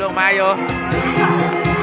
เอ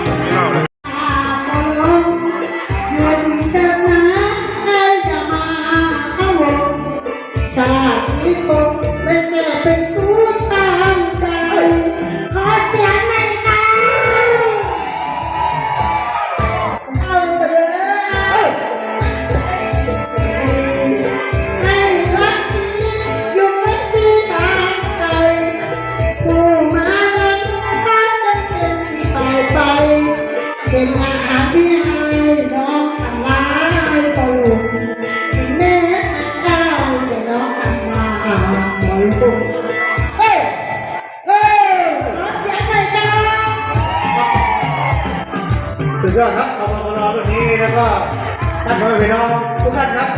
สุดยอดครับขอบคุณวันนี้แล้วก็ท่านพ่อพี่น้องทุกท่านครับ